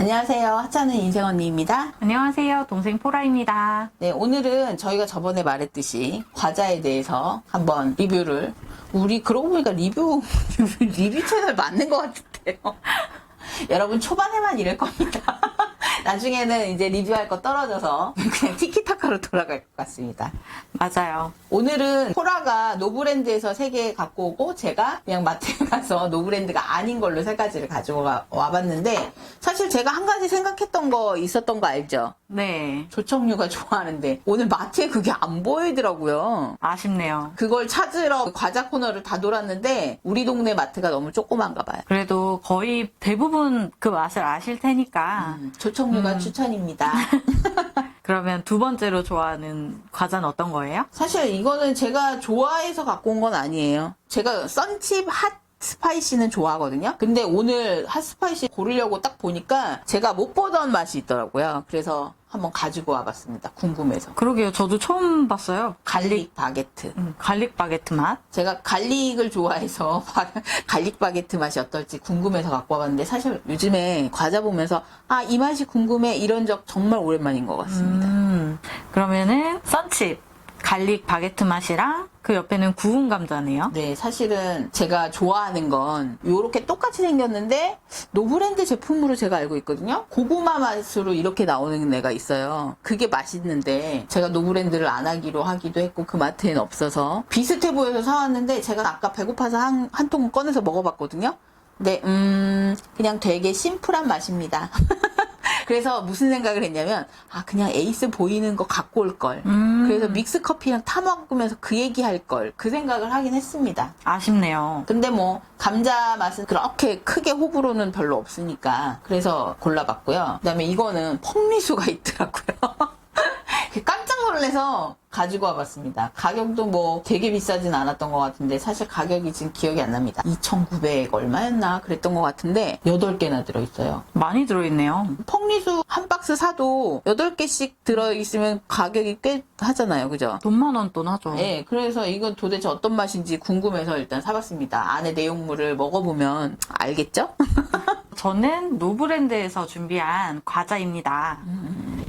안녕하세요. 하찮은 인생 언니입니다. 안녕하세요. 동생 포라입니다. 네, 오늘은 저희가 저번에 말했듯이 과자에 대해서 한번 리뷰를 우리 그러고 보니까 리뷰 리뷰 채널 맞는 것 같은데요. 여러분 초반에만 이럴 겁니다. 나중에는 이제 리뷰할 거 떨어져서 그냥 티키타카로 돌아갈 것 같습니다. 맞아요. 오늘은 포라가 노브랜드에서 세 개 갖고 오고 제가 그냥 마트 에 가서 노브랜드가 아닌 걸로 세 가지를 가지고 와- 와봤는데 사실 제가 한 가지 생각했던 거 있었던 거 알죠? 네. 조청류가 좋아하는데 오늘 마트에 그게 안 보이더라고요. 아쉽네요. 그걸 찾으러 과자 코너를 다 돌았는데 우리 동네 마트가 너무 조그만가 봐요. 그래도 거의 대부분 그 맛을 아실 테니까 음, 조청류가 추천입니다. 그러면 두 번째로 좋아하는 과자는 어떤 거예요? 사실 이거는 제가 좋아해서 갖고 온 건 아니에요. 제가 썬칩 핫 스파이시는 좋아하거든요. 근데 오늘 핫 스파이시 고르려고 딱 보니까 제가 못 보던 맛이 있더라고요. 그래서 한번 가지고 와봤습니다. 궁금해서. 그러게요. 저도 처음 봤어요. 갈릭 바게트. 음, 갈릭 바게트 맛. 제가 갈릭을 좋아해서 갈릭 바게트 맛이 어떨지 궁금해서 갖고 와봤는데 사실 요즘에 과자 보면서 아 이 맛이 궁금해 이런 적 정말 오랜만인 것 같습니다. 음, 그러면은 썬칩 갈릭 바게트 맛이랑 그 옆에는 구운 감자네요. 네, 사실은 제가 좋아하는 건 요렇게 똑같이 생겼는데 노브랜드 제품으로 제가 알고 있거든요. 고구마 맛으로 이렇게 나오는 애가 있어요. 그게 맛있는데 제가 노브랜드를 안 하기로 하기도 했고 그 마트에는 없어서 비슷해 보여서 사왔는데 제가 아까 배고파서 한, 한 통을 꺼내서 먹어봤거든요. 근데 음 그냥 되게 심플한 맛입니다. 그래서 무슨 생각을 했냐면 아 그냥 에이스 보이는 거 갖고 올 걸. 음. 그래서 믹스 커피랑 타 먹으면서 그 얘기 할 걸. 그 생각을 하긴 했습니다. 아쉽네요. 근데 뭐 감자 맛은 그렇게 크게 호불호는 별로 없으니까 그래서 골라봤고요. 그다음에 이거는 펑리수가 있더라고요. 놀라서 가지고 와봤습니다. 가격도 뭐 되게 비싸진 않았던 것 같은데 사실 가격이 지금 기억이 안 납니다. 2,900 얼마였나 그랬던 것 같은데 8개나 들어있어요. 많이 들어있네요. 펑리수 한 박스 사도 8개씩 들어있으면 가격이 꽤 하잖아요. 그죠? 돈만 원돈 하죠. 예, 그래서 이건 도대체 어떤 맛인지 궁금해서 일단 사봤습니다. 안에 내용물을 먹어보면 알겠죠? 저는 노브랜드에서 준비한 과자입니다.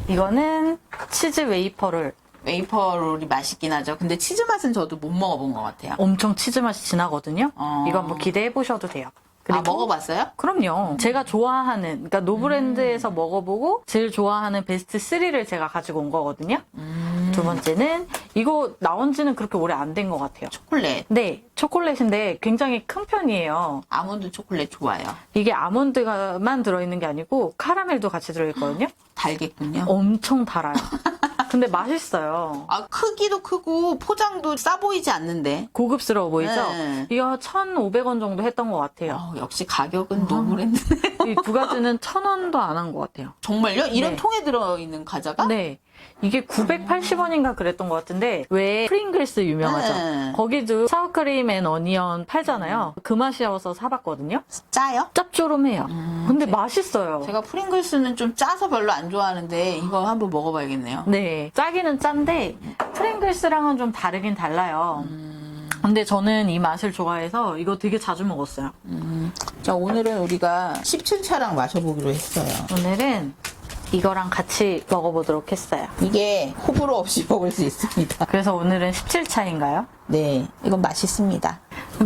이거는 치즈 웨이퍼를 웨이퍼 롤이 맛있긴 하죠. 근데 치즈 맛은 저도 못 먹어본 것 같아요. 엄청 치즈 맛이 진하거든요. 어. 이거 한번 기대해 보셔도 돼요. 아, 먹어봤어요? 그럼요. 제가 좋아하는, 그러니까 노브랜드에서 먹어보고 제일 좋아하는 베스트 3를 제가 가지고 온 거거든요. 음. 두 번째는 이거 나온 지는 그렇게 오래 안 된 것 같아요. 초콜릿. 네, 초콜릿인데 굉장히 큰 편이에요. 아몬드 초콜릿 좋아요. 이게 아몬드만 들어있는 게 아니고 카라멜도 같이 들어있거든요. 달겠군요. 엄청 달아요. 근데 맛있어요. 아, 크기도 크고 포장도 싸 보이지 않는데. 고급스러워 보이죠? 네. 이거 1,500원 정도 했던 것 같아요. 어, 역시 가격은 노브랜드. 이두 가지는 1,000원도 안 한 것 같아요. 정말요? 이런 네. 통에 들어있는 과자가? 네. 이게 980원인가 그랬던 것 같은데 왜 프링글스 유명하죠? 네. 거기도 사우크림 앤 어니언 팔잖아요. 그 맛이어서 사봤거든요. 짜요? 짭조름해요. 근데 맛있어요. 제가 프링글스는 좀 짜서 별로 안 좋아하는데 이거 한번 먹어봐야겠네요. 네. 짜기는 짠데 프링글스랑은 좀 다르긴 달라요. 근데 저는 이 맛을 좋아해서 이거 되게 자주 먹었어요. 자, 오늘은 우리가 17차랑 마셔보기로 했어요. 오늘은 이거랑 같이 먹어보도록 했어요. 이게 호불호 없이 먹을 수 있습니다. 그래서 오늘은 17차인가요? 네, 이건 맛있습니다.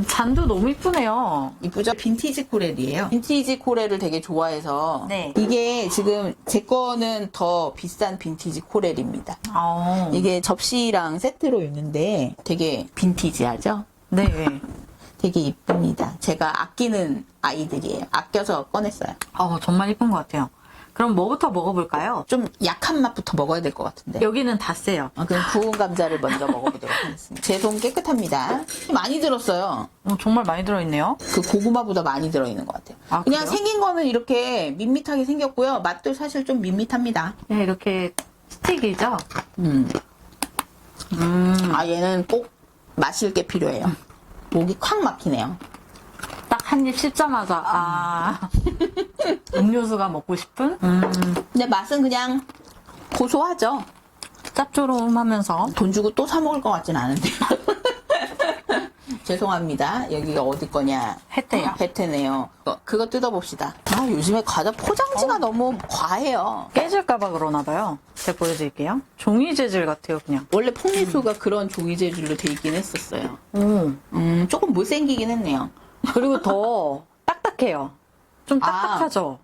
잔도 너무 이쁘네요. 이쁘죠? 빈티지 코렐이에요. 빈티지 코렐을 되게 좋아해서 네. 이게 지금 제 거는 더 비싼 빈티지 코렐입니다. 어. 이게 접시랑 세트로 있는데 되게 빈티지하죠? 네. 되게 이쁩니다. 제가 아끼는 아이들이에요. 아껴서 꺼냈어요. 어, 정말 이쁜 것 같아요. 그럼 뭐부터 먹어볼까요? 좀 약한 맛부터 먹어야 될 것 같은데. 여기는 다 세요. 아, 그럼 구운 감자를 먼저 먹어보도록 하겠습니다. 제 손 깨끗합니다. 많이 들었어요. 어, 정말 많이 들어있네요. 그 고구마보다 많이 들어있는 것 같아요. 아, 그냥 그래요? 생긴 거는 이렇게 밋밋하게 생겼고요. 맛도 사실 좀 밋밋합니다. 네, 이렇게 스틱이죠? 음. 음. 아, 얘는 꼭 마실 게 필요해요. 목이 콱 막히네요. 딱한입 씹자마자, 아. 음료수가 먹고 싶은? 음. 근데 맛은 그냥 고소하죠. 짭조름하면서. 돈 주고 또 사 먹을 것 같진 않은데. 죄송합니다. 여기가 어디 거냐? 혜태요. 혜태네요. 그거, 그거 뜯어봅시다. 아, 요즘에 과자 포장지가 너무 과해요. 깨질까봐 그러나 봐요. 제가 보여드릴게요. 종이 재질 같아요, 그냥. 원래 폭리수가 그런 종이 재질로 돼 있긴 했었어요. 오. 음, 조금 못생기긴 했네요. 그리고 더 딱딱해요. 좀 아. 딱딱하죠?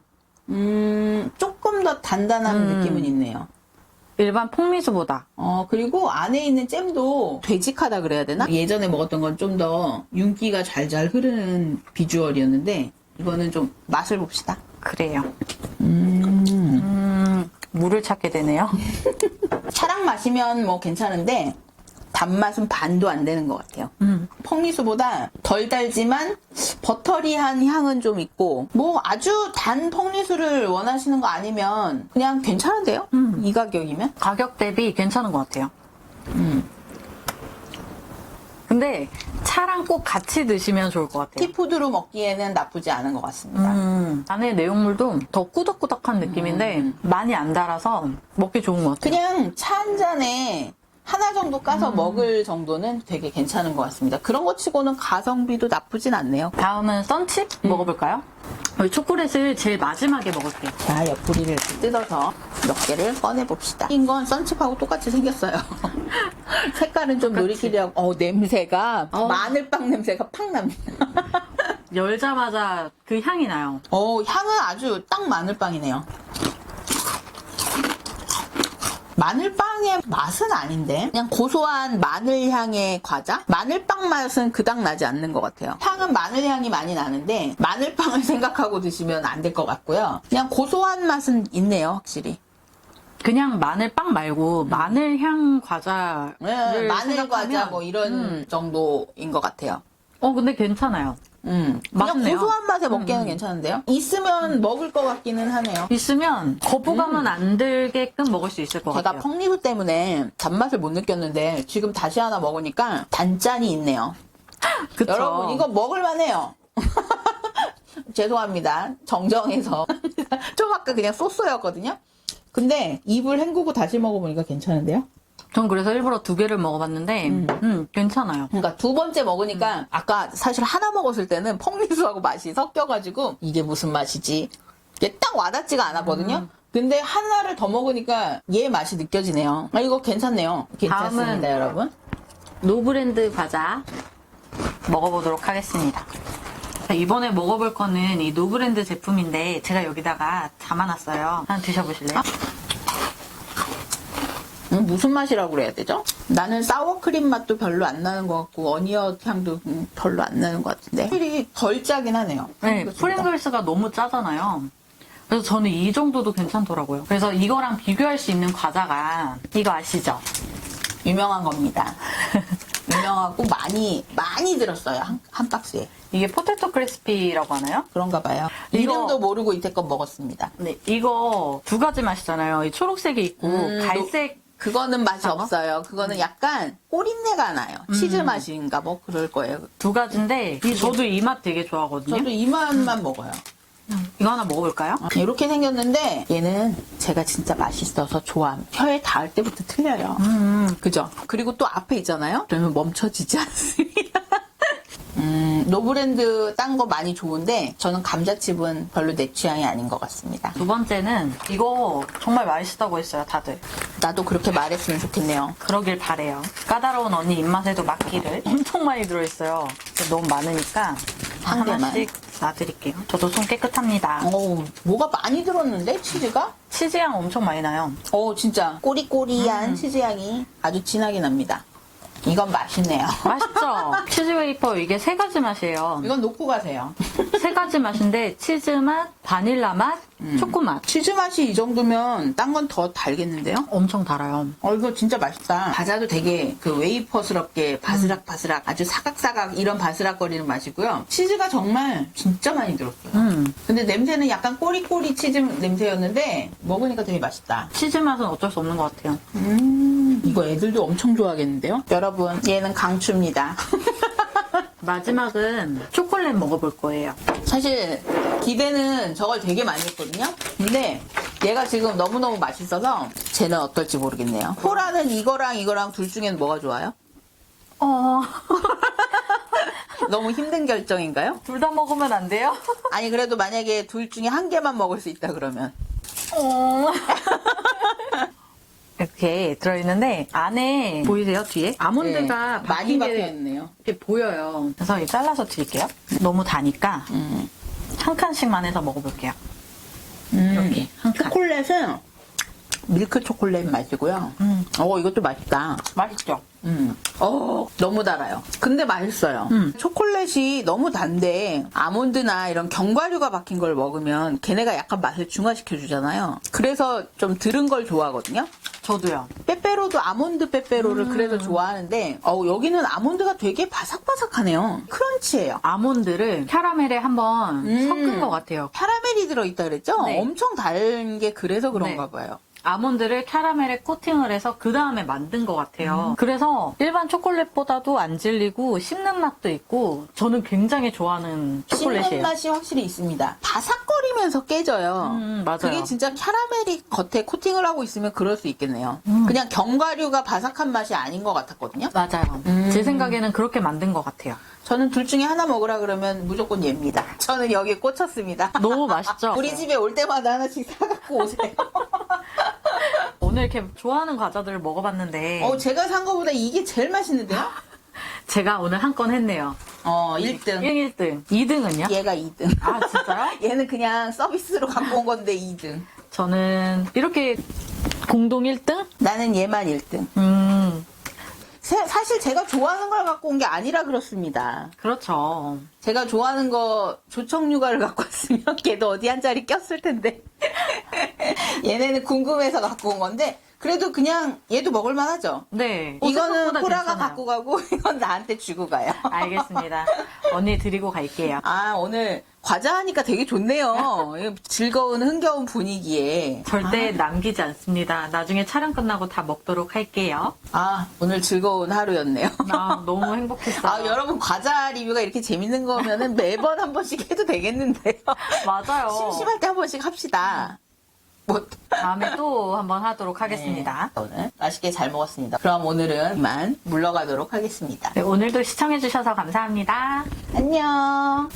음, 조금 더 단단한 음. 느낌은 있네요. 일반 폭리수보다. 어, 그리고 안에 있는 잼도 되직하다 그래야 되나? 예전에 먹었던 건 좀 더 윤기가 잘잘 흐르는 비주얼이었는데, 이거는 좀 맛을 봅시다. 그래요. 음. 음, 물을 찾게 되네요. 차랑 마시면 뭐 괜찮은데, 단맛은 반도 안 되는 것 같아요. 음. 펑리수보다 덜 달지만 버터리한 향은 좀 있고 뭐 아주 단 펑리수를 원하시는 거 아니면 그냥 괜찮은데요? 이 가격이면? 가격 대비 괜찮은 것 같아요. 음. 근데 차랑 꼭 같이 드시면 좋을 것 같아요. 티푸드로 먹기에는 나쁘지 않은 것 같습니다. 음, 안에 내용물도 더 꾸덕꾸덕한 느낌인데 많이 안 달아서 먹기 좋은 것 같아요. 그냥 차 한 잔에 하나 정도 까서 먹을 정도는 되게 괜찮은 것 같습니다. 그런 거 치고는 가성비도 나쁘진 않네요. 다음은 썬칩 먹어볼까요? 우리 초콜릿을 제일 마지막에 먹을게요. 자, 옆구리를 이렇게 뜯어서 몇 개를 꺼내봅시다. 흰건 썬칩하고 똑같이 생겼어요. 색깔은 좀. 놀이기리하고, 어, 냄새가, 어. 마늘빵 냄새가 팍 납니다. 열자마자 그 향이 나요. 어, 향은 아주 딱 마늘빵이네요. 마늘빵의 맛은 아닌데 그냥 고소한 마늘향의 과자? 마늘빵 맛은 그닥 나지 않는 것 같아요. 향은 마늘향이 많이 나는데 마늘빵을 생각하고 드시면 안 될 것 같고요. 그냥 고소한 맛은 있네요, 확실히. 그냥 마늘빵 말고 마늘향 과자를 네, 마늘 생각하면- 과자 뭐 이런 음. 정도인 것 같아요. 어 근데 괜찮아요. 음, 그냥 맛있네요. 고소한 맛에 먹기에는 음, 음. 괜찮은데요. 있으면 먹을 것 같기는 하네요. 있으면 거부감은 안 들게끔 먹을 수 있을 것 제가 같아요. 펑리수 때문에 단맛을 못 느꼈는데 지금 다시 하나 먹으니까 단짠이 있네요. 그쵸? 여러분 이거 먹을만해요. 죄송합니다. 정정해서 좀 아까 그냥 소스였거든요. 근데 입을 헹구고 다시 먹어보니까 괜찮은데요? 전 그래서 일부러 두 개를 먹어봤는데 음, 괜찮아요. 그러니까 두 번째 먹으니까 아까 사실 하나 먹었을 때는 펑리수하고 맛이 섞여가지고 이게 무슨 맛이지? 이게 딱 와닿지가 않았거든요. 근데 하나를 더 먹으니까 얘 맛이 느껴지네요. 아 이거 괜찮네요. 괜찮습니다, 다음은- 여러분. 노브랜드 과자 먹어보도록 하겠습니다. 자, 이번에 먹어볼 거는 이 노브랜드 제품인데 제가 여기다가 담아놨어요. 한번 드셔보실래요? 음, 무슨 맛이라고 그래야 되죠? 나는 사워크림 맛도 별로 안 나는 것 같고 어니언 향도 음, 별로 안 나는 것 같은데 확실히 덜 짜긴 하네요. 네. 프링글스가 너무 짜잖아요. 그래서 저는 이 정도도 괜찮더라고요. 그래서 이거랑 비교할 수 있는 과자가 이거 아시죠? 유명한 겁니다. 유명하고 많이 많이 들었어요 한, 한 박스에 이게 포테토 크리스피라고 하나요? 그런가 봐요. 이름도 모르고 이때껏 먹었습니다. 네, 이거 두 가지 맛이잖아요. 이 초록색이 있고 음, 갈색 그거는 맛이 사과? 없어요. 그거는 약간 꼬린내가 나요. 치즈 맛인가 뭐 그럴 거예요. 두 가지인데 이 저도 이 맛 되게 좋아하거든요. 저도 이 맛만 먹어요. 이거 하나 먹어볼까요? 이렇게 생겼는데 얘는 제가 진짜 맛있어서 좋아합니다. 혀에 닿을 때부터 틀려요. 음, 그죠? 그리고 또 앞에 있잖아요? 그러면 멈춰지지 않습니다. 음, 노브랜드 딴 거 많이 좋은데 저는 감자칩은 별로 내 취향이 아닌 것 같습니다. 두 번째는 이거 정말 맛있다고 했어요, 다들. 나도 그렇게 말했으면 좋겠네요. 그러길 바래요. 까다로운 언니 입맛에도 맞기를 엄청 많이 들어있어요. 너무 많으니까 한 개만. 하나씩 놔드릴게요. 저도 손 깨끗합니다. 어우, 뭐가 많이 들었는데? 치즈가? 치즈향 엄청 많이 나요. 어, 진짜 꼬리꼬리한 치즈 향이 아주 진하게 납니다. 이건 맛있네요. 맛있죠? 치즈 웨이퍼 이게 세 가지 맛이에요. 이건 놓고 가세요. 세 가지 맛인데 치즈 맛, 바닐라 맛, 초코 맛. 치즈 맛이 이 정도면 딴 건 더 달겠는데요? 엄청 달아요. 어, 이거 진짜 맛있다. 과자도 되게 그 웨이퍼스럽게 바스락바스락 아주 사각사각 이런 바스락거리는 맛이고요. 치즈가 정말 진짜 많이 들었어요. 음, 근데 냄새는 약간 꼬리꼬리 치즈 냄새였는데 먹으니까 되게 맛있다. 치즈 맛은 어쩔 수 없는 것 같아요. 음, 이거 애들도 엄청 좋아하겠는데요? 여러분, 얘는 강추입니다. 마지막은 초콜릿 먹어볼 거예요. 사실 기대는 저걸 되게 많이 했거든요. 근데 얘가 지금 너무너무 맛있어서 쟤는 어떨지 모르겠네요. 코라는 이거랑 이거랑 둘 중엔 뭐가 좋아요? 어, 너무 힘든 결정인가요? 둘 다 먹으면 안 돼요? 아니 그래도 만약에 둘 중에 한 개만 먹을 수 있다 그러면 이렇게 들어있는데 안에 보이세요 뒤에 아몬드가 네, 많이 박힌 게 박혀 있네요. 이렇게 보여요. 그래서 이 잘라서 드릴게요. 너무 다니까 음. 한 칸씩만 해서 먹어볼게요. 음. 이렇게 한 칸. 초콜릿은 밀크 초콜릿 맛이고요. 음. 어 이것도 맛있다. 맛있죠? 음. 어, 너무 달아요. 근데 맛있어요. 음. 초콜릿이 너무 단데, 아몬드나 이런 견과류가 박힌 걸 먹으면 걔네가 약간 맛을 중화시켜 주잖아요. 그래서 좀 들은 걸 좋아하거든요. 저도요. 빼빼로도 아몬드 빼빼로를 음. 그래서 좋아하는데, 어 여기는 아몬드가 되게 바삭바삭하네요. 크런치예요. 아몬드를 캐러멜에 한번 음. 섞은 것 같아요. 캐러멜이 들어있다 그랬죠? 네. 엄청 달 게 그래서 그런가 네. 봐요. 아몬드를 캐러멜에 코팅을 해서 그 다음에 만든 것 음. 같아요. 그래서 일반 초콜릿보다도 안 질리고 씹는 맛도 있고 저는 굉장히 좋아하는 씹는 초콜릿이에요. 맛이 확실히 있습니다. 바삭거리면서 깨져요. 음, 맞아요. 그게 진짜 캐러멜이 겉에 코팅을 하고 있으면 그럴 수 있겠네요. 음. 그냥 견과류가 바삭한 맛이 아닌 것 같았거든요. 맞아요. 음. 제 생각에는 그렇게 만든 것 같아요. 저는 둘 중에 하나 먹으라 그러면 무조건 얘입니다. 저는 여기에 꽂혔습니다. 너무 맛있죠? 우리 집에 올 때마다 하나씩 사갖고 오세요. 오늘 이렇게 좋아하는 과자들을 먹어봤는데 어, 제가 산 거보다 이게 제일 맛있는데요? 제가 오늘 한 건 했네요. 어, 1등. 1, 1등. 2등은요? 얘가 2등. 아 진짜요? 얘는 그냥 서비스로 갖고 온 건데 2등. 저는 이렇게 공동 1등? 나는 얘만 1등. 음 세- 사실 제가 좋아하는 걸 갖고 온 게 아니라 그렇습니다. 그렇죠. 제가 좋아하는 거 조청유과를 갖고 왔으면 걔도 어디 한 자리 꼈을 텐데 얘네는 궁금해서 갖고 온 건데 그래도 그냥 얘도 먹을만 하죠 네. 어, 이거는 생각보다 코라가 괜찮아요. 갖고 가고 이건 나한테 주고 가요 알겠습니다. 언니 드리고 갈게요. 아 오늘 과자 하니까 되게 좋네요 이 즐거운 흥겨운 분위기에 절대 남기지 않습니다. 나중에 촬영 끝나고 다 먹도록 할게요. 아 오늘 즐거운 하루였네요 아, 너무 행복했어요. 아 여러분 과자 리뷰가 이렇게 재밌는 거면은 매번 한 번씩 해도 되겠는데요 맞아요. 심심할 때 한 번씩 합시다 뭐 다음에 또 한번 하도록 하겠습니다. 네, 오늘 맛있게 잘 먹었습니다. 그럼 오늘은 이만 물러가도록 하겠습니다. 네, 오늘도 시청해주셔서 감사합니다. 안녕.